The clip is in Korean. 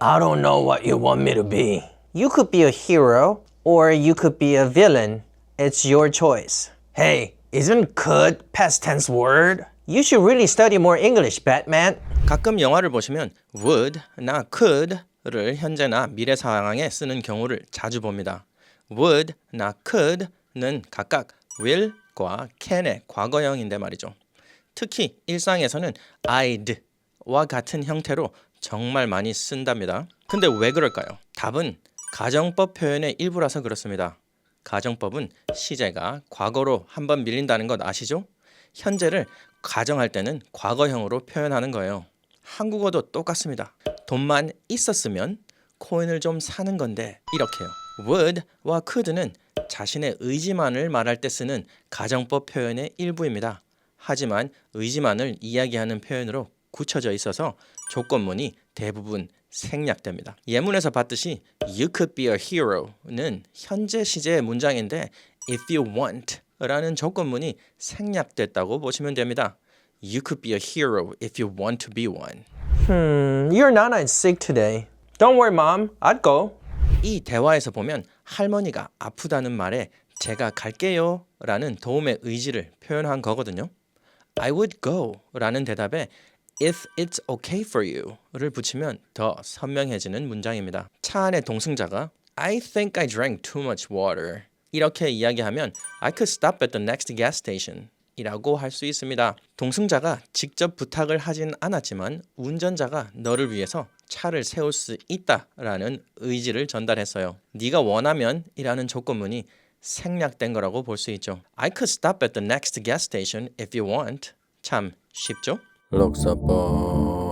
I don't know what you want me to be. You could be a hero or you could be a villain. It's your choice. Hey, isn't could past tense word? You should really study more English, Batman. 가끔 영화를 보시면 would나 could를 현재나 미래 상황에 쓰는 경우를 자주 봅니다. would나 could는 각각 will과 can의 과거형인데 말이죠. 특히 일상에서는 I'd와 같은 형태로 정말 많이 쓴답니다. 근데 왜 그럴까요? 답은 가정법 표현의 일부라서 그렇습니다. 가정법은 시제가 과거로 한번 밀린다는 것 아시죠? 현재를 가정할 때는 과거형으로 표현하는 거예요. 한국어도 똑같습니다. 돈만 있었으면 코인을 좀 사는 건데 이렇게요. would와 could는 자신의 의지만을 말할 때 쓰는 가정법 표현의 일부입니다. 하지만 의지만을 이야기하는 표현으로 굳혀져 있어서 조건문이 대부분 생략됩니다. 예문에서 봤듯이 you could be a hero는 현재 시제의 문장인데 if you want 라는 조건문이 생략됐다고 보시면 됩니다. You could be a hero if you want to be one. Hmm, your nana is sick today. Don't worry, mom. I'd go. 이 대화에서 보면 할머니가 아프다는 말에 제가 갈게요 라는 도움의 의지를 표현한 거거든요. I would go 라는 대답에 if it's okay for you를 붙이면 더 선명해지는 문장입니다. 차 안의 동승자가 I think I drank too much water 이렇게 이야기하면 I could stop at the next gas station 이라고 할 수 있습니다. 동승자가 직접 부탁을 하진 않았지만 운전자가 너를 위해서 차를 세울 수 있다라는 의지를 전달했어요. 네가 원하면이라는 조건문이 생략된 거라고 볼 수 있죠. I could stop at the next gas station if you want. 참 쉽죠? Looks up. Uh,